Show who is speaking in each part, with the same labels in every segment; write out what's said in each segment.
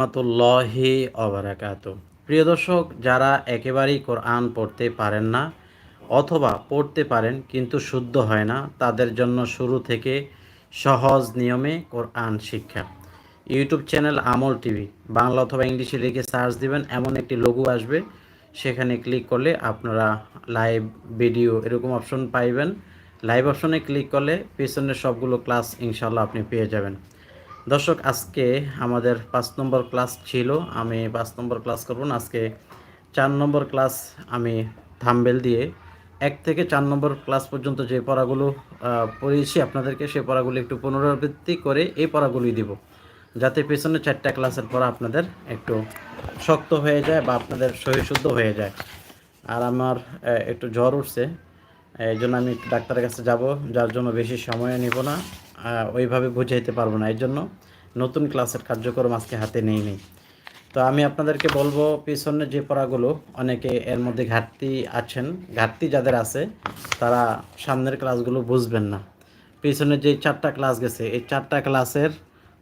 Speaker 1: রহমতুল্লাহি অবরাকাত প্রিয় দর্শক, যারা একেবারেই কোরআন পড়তে পারেন না অথবা পড়তে পারেন কিন্তু শুদ্ধ হয় না, তাদের জন্য শুরু থেকে সহজ নিয়মে কোরআন শিক্ষা। YouTube channel Amal TV, Bangla অথবা ইংলিশে লিখে সার্চ দিবেন, এমন একটি লঘু আসবে। সেখানে ক্লিক করলে আপনারা লাইভ ভিডিও এরকম অপশন পাইবেন। লাইভ অপশনে ক্লিক করলে পিছনের সবগুলো ক্লাস ইনশাল্লাহ আপনি পেয়ে যাবেন। দর্শক, আজকে আমাদের পাঁচ নম্বর ক্লাস ছিল। আমি পাঁচ নম্বর ক্লাস করব না, আজকে চার নম্বর ক্লাস আমি থাম্বেল দিয়ে। এক থেকে চার নম্বর ক্লাস পর্যন্ত যে পড়াগুলো পড়িয়েছি, আপনাদেরকে সেই পড়াগুলো একটু পুনরাবৃত্তি করে এই পড়াগুলোই দিব, যাতে পেছনে চারটা ক্লাসের পড়া আপনাদের একটু শক্ত হয়ে যায় বা আপনাদের সহিশুদ্ধ হয়ে যায়। আর আমার একটু জ্বর উঠছে এই জন্য আমি একটু ডাক্তারের কাছে যাব, যার জন্য বেশি সময় নিব না ওইভাবে বুঝাইতে পারব না এই জন্য নতুন ক্লাসের কার্যক্রম আজকে হাতে নেই নেই। তো আমি আপনাদেরকে বলব, পিছনে যে পড়াগুলো, অনেকে এর মধ্যে ঘাটতি আছেন, ঘাটতি যাদের আছে, তারা সামনের ক্লাসগুলো বুঝবেন না। পিছনে যে চারটা ক্লাস গেছে, এই চারটা ক্লাসের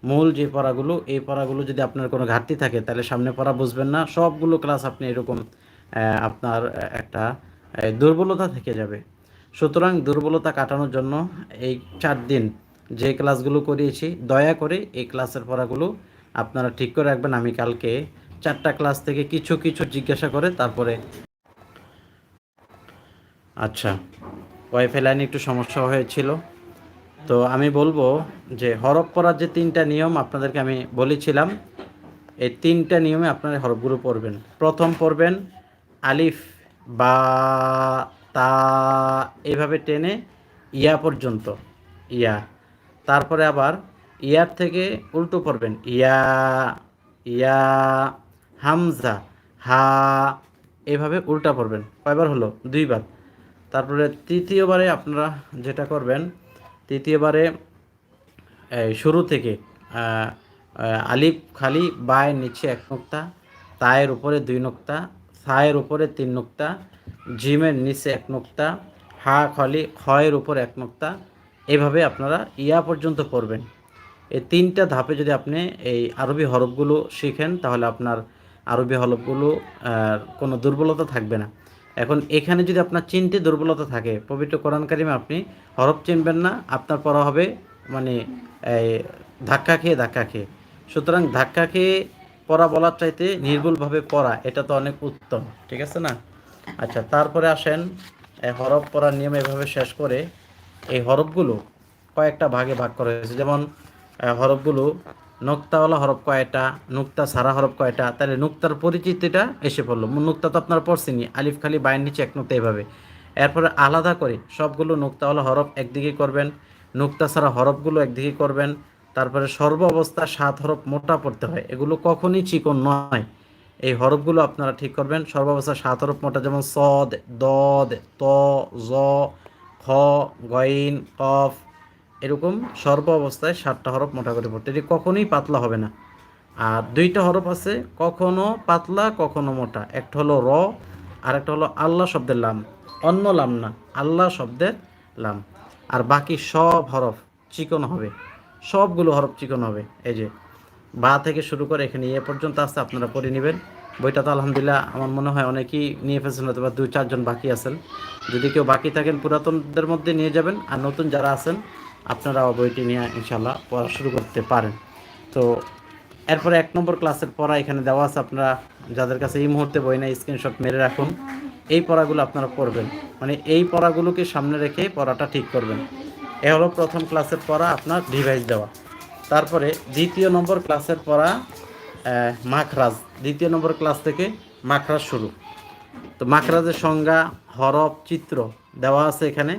Speaker 1: মূল যে পড়াগুলো, এই পড়াগুলো যদি আপনার কোনো ঘাটতি থাকে, তাহলে সামনে পড়া বুঝবেন না, সবগুলো ক্লাস আপনি এরকম আপনার একটা দুর্বলতা থেকে যাবে। সুতরাং দুর্বলতা কাটানোর জন্য এই চার দিন যে ক্লাসগুলো করিয়েছি, দয়া করে এই ক্লাসের পড়াগুলো আপনারা ঠিক করে রাখবেন। আমি কালকে চারটা ক্লাস থেকে কিছু কিছু জিজ্ঞাসা করে তারপরে আচ্ছা ওয়াইফাই লাইনে একটু সমস্যা হয়েছিল। তো আমি বলব যে হরফ পড়ার যে তিনটা নিয়ম আপনাদেরকে আমি বলেছিলাম, এই তিনটা নিয়মে আপনারা হরফগুলো পড়বেন। প্রথম পড়বেন আলিফ বা তা এভাবে টেনে ইয়া পর্যন্ত, ইয়া। তারপরে আবার ইয়ার থেকে উল্টো পড়বেন, ইয়া ইয়া, হামজা, হা, এভাবে উল্টা পড়বেন। কয়বার হলো? দুইবার। তারপরে তৃতীয়বারে আপনারা যেটা করবেন, তৃতীয়বারে শুরু থেকে আলিফ খালি বায়ের নিচে এক নোক্তা, তায়ের উপরে দুই নোক্তা, সায়ের উপরে তিন নোক্তা জিমের নিচে এক নোক্তা, হা খালি খয়ের উপর এক নোক্তা, এভাবে আপনারা ইয়া পর্যন্ত পড়বেন এই তিনটা ধাপে যদি আপনি এই আরবি হরফগুলো শিখেন, তাহলে আপনার আরবি হরফগুলো কোনো দুর্বলতা থাকবে না। এখন এখানে যদি আপনার চিনতে দুর্বলতা থাকে, পবিত্র কোরআন কারিমে আপনি হরফ চিনবেন না, আপনার পড়া হবে মানে ধাক্কা খেয়ে ধাক্কা খেয়ে। সুতরাং ধাক্কা খেয়ে পড়া বলার চাইতে নির্ভুলভাবে পড়া, এটা তো অনেক উত্তম, ঠিক আছে না? আচ্ছা তারপরে আসেন হরফ পড়ার নিয়ম এভাবে শেষ করে এই হরফগুলো কয়েকটা ভাগে ভাগ করা হয়েছে। যেমন হরফগুলো নোক্তাওয়ালা হরফ কয়টা, নুক্তা সারা হরফ কয়টা, তাহলে নুক্তার পরিচিতিটা এসে পড়ল। নুক্তা তো আপনার পড়ছেনি আলিফ খালি বাইয়ের নিচে এক নুক্তা এভাবে এরপরে আলাদা করে সবগুলো নুক্তাওয়ালা হরফ একদিকে করবেন, নুক্তা ছাড়া হরফগুলো একদিকে করবেন, তারপরে সর্ব অবস্থা সাত হরফ মোটা পড়তে হয়। এগুলো কখনই চিকন নয়। এই হরফগুলো আপনারা ঠিক করবেন। সর্বাবস্থা সাত হরফ মোটা, যেমন সদ, দদ, ত, জ, খ গইন কফ, এরকম সর্ব অবস্থায় সাতটা হরফ মোটা করে পড়তে। এটি কখনোই পাতলা হবে না। আর দুইটা হরফ আছে, কখনো পাতলা, কখনো মোটা। একটা হলো র আর একটা হলো আল্লাহ শব্দের লাম। অন্য লাম না, আল্লাহ শব্দের লাম। আর বাকি সব হরফ চিকন হবে। সবগুলো হরফ চিকন হবে। এই যে বা থেকে শুরু করে এখানে এ পর্যন্ত আসতে আপনারা পড়ে নেবেন। বইটা তো আলহামদুলিল্লাহ আমার মনে হয় অনেকেই নিয়ে ফেলছেন হয়তো বা দুই, চারজন বাকি আছেন। যদি কেউ বাকি থাকেন, পুরাতনদের মধ্যে নিয়ে যাবেন, আর নতুন যারা আছেন, আপনারাও বইটি নিয়ে ইনশাল্লাহ পড়া শুরু করতে পারেন। তো এরপরে এক নম্বর ক্লাসের পড়া এখানে দেওয়া আছে, আপনারা যাদের কাছে এই মুহূর্তে বই নেই, স্ক্রিনশট মেরে রাখুন। এই পড়াগুলো আপনারা পড়বেন। মানে এই পড়াগুলোকে সামনে রেখে পড়াটা ঠিক করবেন। এ হলো প্রথম ক্লাসের পড়া, আপনার ডিভাইস দেওয়া। তারপরে দ্বিতীয় নম্বর ক্লাসের পড়া মাখরাজ। দ্বিতীয় নম্বর ক্লাস থেকে মাখরাজ শুরু। তো মাখরাজের সংজ্ঞা, হরফ, চিত্র দেওয়া আছে এখানে।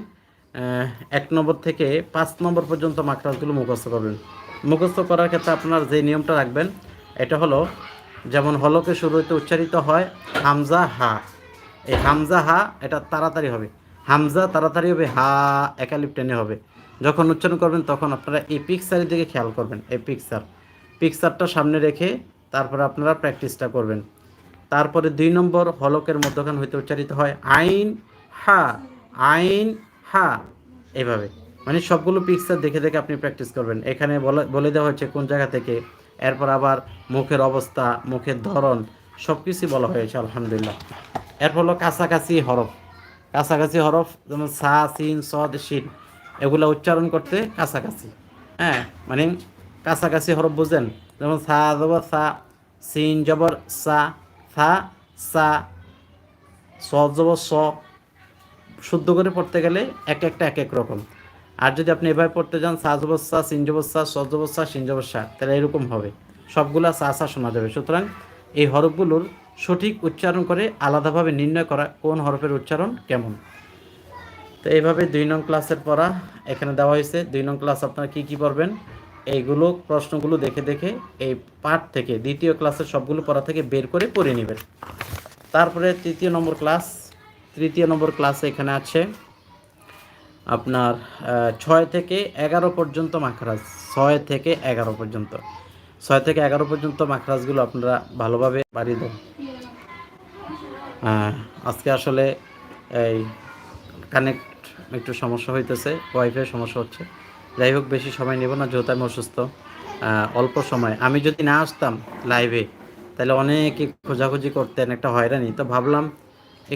Speaker 1: এক নম্বর থেকে পাঁচ নম্বর পর্যন্ত মাখরাজগুলো মুখস্থ করবেন। মুখস্থ করার ক্ষেত্রে আপনার যে নিয়মটা রাখবেন, এটা হলো যেমন হলকে শুরু হইতে উচ্চারিত হয় হামজা হা। এই হামজা হা, এটা তাড়াতাড়ি হবে। হামজা তাড়াতাড়ি হবে, হা একালিপ টেনে হবে। যখন উচ্চারণ করবেন, তখন আপনারা এই পিকচারের দিকে খেয়াল করবেন, এই পিকচার পিকচারটা সামনে রেখে তারপরে আপনারা প্র্যাকটিসটা করবেন। তারপরে দুই নম্বর হলকের মধ্যখান হইতে উচ্চারিত হয় আইন হা আইন হা, এভাবে। মানে সবগুলো পিকচার দেখে দেখে আপনি প্র্যাকটিস করবেন। এখানে বলে দেওয়া হয়েছে কোন জায়গা থেকে, এরপর আবার মুখের অবস্থা, মুখের ধরন সব কিছুই বলা হয়েছে, আলহামদুলিল্লাহ। এরপর হলো কাছাকাছি হরফ। কাছাকাছি হরফ যেমন সা, সিন, সদ, শিন। এগুলো উচ্চারণ করতে কাছাকাছি। হ্যাঁ মানে কাছাকাছি হরফ বুঝেন। যেমন সা জবর, সা, সিন জবর, সা সা সা সদ জবর, স। শুদ্ধ করে পড়তে গেলে এক একটা এক এক রকম। আর যদি আপনি এভাবে পড়তে যান সাজবস্সা সিনজবস্সা সজবস্সা সিনজবস্সা তাহলে এরকম হবে। সবগুলা সা সা শোনা যাবে। সুতরাং এই হরফগুলোর সঠিক উচ্চারণ করে আলাদাভাবে নির্ণয় করা কোন হরফের উচ্চারণ কেমন। তো এইভাবে দুই নং ক্লাসের পড়া এখানে দেওয়া হয়েছে। দুই নং ক্লাস আপনারা কি কি পড়বেন? এইগুলো প্রশ্নগুলো দেখে দেখে এই পাঠ থেকে দ্বিতীয় ক্লাসের সবগুলো পড়া থেকে বের করে পড়ে নেবেন। তারপরে তৃতীয় নম্বর ক্লাস, তৃতীয় নম্বর ক্লাসে এখানে আছে আপনার ছয় থেকে এগারো পর্যন্ত মাখরাজ, ছয় থেকে এগারো পর্যন্ত। ছয় থেকে এগারো পর্যন্ত মাখরাজগুলো আপনারা ভালোভাবে বাড়িয়ে দেন। আজকে আসলে এই কানেক্ট একটু সমস্যা হইতেছে ওয়াইফাই সমস্যা হচ্ছে। যাই হোক, বেশি সময় নেব না, যেহেতু আমি অসুস্থ। অল্প সময়। আমি যদি না আসতাম লাইভে তাহলে অনেকে খোঁজাখুঁজি করতেন, একটা হয়রানি। তো ভাবলাম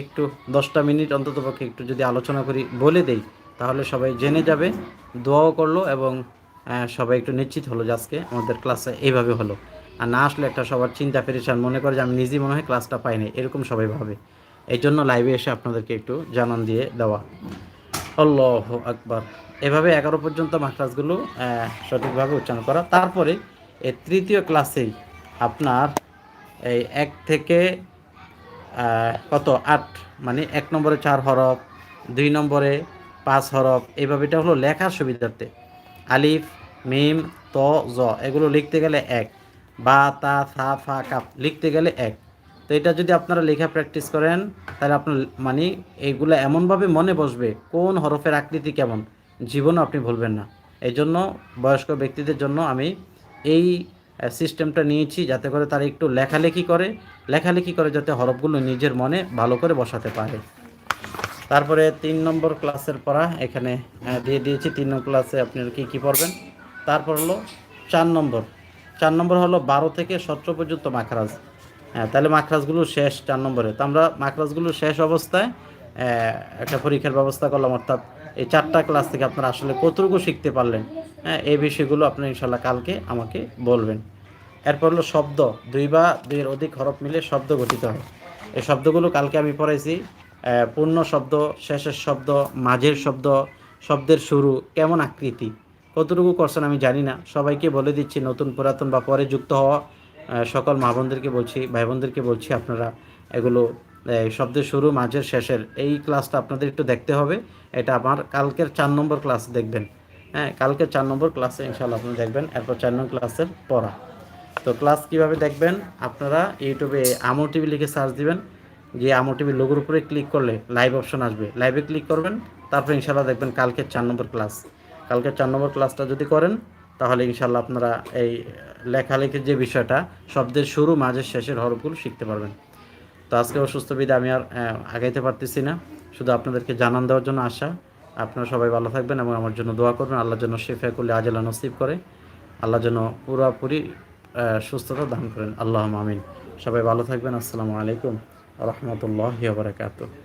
Speaker 1: একটু দশটা মিনিট অন্তত পক্ষে একটু যদি আলোচনা করি, বলে দেই, তাহলে সবাই জেনে যাবে, দোয়াও করল এবং সবাই একটু নিশ্চিত হলো যে আজকে আমাদের ক্লাসে এইভাবে হলো। আর না আসলে একটা সবার চিন্তা পেরেছান মনে করে যে আমি নিজেই মনে হয় ক্লাসটা পাইনি এরকম সবাই ভাবে। এই জন্য লাইভে এসে আপনাদেরকে একটু জানান দিয়ে দেওয়া। আল্লাহ আকবার। এভাবে এগারো পর্যন্ত মাখরাজগুলো সঠিকভাবে উচ্চারণ করা। তারপরে এই তৃতীয় ক্লাসেই আপনার এই এক থেকে কত? আট মানে এক নম্বরে চার হরফ, দুই নম্বরে পাঁচ হরফ এইভাবে এটা হলো লেখার সুবিধার্থে। আলিফ, মিম, ত, জ, এগুলো লিখতে গেলে এক। বা, তা থা ফা কাপ লিখতে গেলে এক। তো এটা যদি আপনারা লেখা প্র্যাকটিস করেন, তাহলে আপনার মানে এইগুলো এমনভাবে মনে বসবে কোন হরফের আকৃতি কেমন, জীবনও আপনি ভুলবেন না। এই জন্য বয়স্ক ব্যক্তিদের জন্য আমি এই সিস্টেমটা নিয়েছি যাতে করে তারা একটু লেখালেখি করে লেখালেখি করে যাতে হরফগুলো নিজের মনে ভালো করে বসাতে পারে। তারপরে তিন নম্বর ক্লাসের পড়া, এখানে দিয়ে দিয়েছি তিন নম্বর ক্লাসে আপনারা কী কী পড়বেন? তারপর হলো চার নম্বর। চার নম্বর হলো বারো থেকে সতেরো পর্যন্ত মাখরাজ। হ্যাঁ তাহলে মাখরাজগুলো শেষ চার নম্বরে। তো আমরা মাখরাজগুলো শেষ অবস্থায় একটা পরীক্ষার ব্যবস্থা করলাম, অর্থাৎ এই চারটা ক্লাস থেকে আপনারা আসলে কতটুকু শিখতে পারলেন হ্যাঁ এই বিষয়গুলো আপনি ইনশাল্লাহ কালকে আমাকে বলবেন। এরপর হলো শব্দ, দুই বা দুইয়ের অধিক হরফ মিলে শব্দ গঠিত হয়। এই শব্দগুলো কালকে আমি পড়াইছি পূর্ণ শব্দ, শেষের শব্দ, মাঝের শব্দ, শব্দের শুরু, কেমন আকৃতি, কতটুকু করছেন আমি জানি না। সবাইকে বলে দিচ্ছি, নতুন পুরাতন বা পরে যুক্ত হওয়া সকল মা বোনদেরকে বলছি, ভাই বোনদেরকে বলছি, আপনারা এগুলো শব্দের শুরু, মাঝের, শেষের, এই ক্লাসটা আপনাদের একটু দেখতে হবে। এটা আমার কালকের চার নম্বর ক্লাস দেখবেন। হ্যাঁ কালকে চার নম্বর ক্লাসে ইনশাল্লাহ আপনি দেখবেন, এরপর চার নম্বর ক্লাসের পড়া। তো ক্লাস কীভাবে দেখবেন? আপনারা ইউটিউবে আমো টিভি লিখে সার্চ দিবেন, গিয়ে আমো টিভির লোগোর উপরে ক্লিক করলে লাইভ অপশন আসবে। লাইভে ক্লিক করবেন, তারপর ইনশাল্লাহ দেখবেন কালকের চার নম্বর ক্লাস। কালকের চার নম্বর ক্লাসটা যদি করেন তাহলে ইনশাল্লাহ আপনারা এই লেখালেখির যে বিষয়টা, শব্দের শুরু, মাঝের শেষের হরফগুলো শিখতে পারবেন। তো আজকে অসুস্থ বিধে আমি আর আগাইতে পারতেছি না। শুধু আপনাদেরকে জানান দেওয়ার জন্য আশা। আপনারা সবাই ভালো থাকবেন এবং আমার জন্য দোয়া করবেন। আল্লাহর জন্য শেফা করলে আজেলা নসিব করে। আল্লাহ যেন পুরোপুরি সুস্থতা দান করেন। আল্লাহ আমিন। সবাই ভালো থাকবেন। আসসালামু আলাইকুম। রহমতুল্লাহ বারকাতুহ।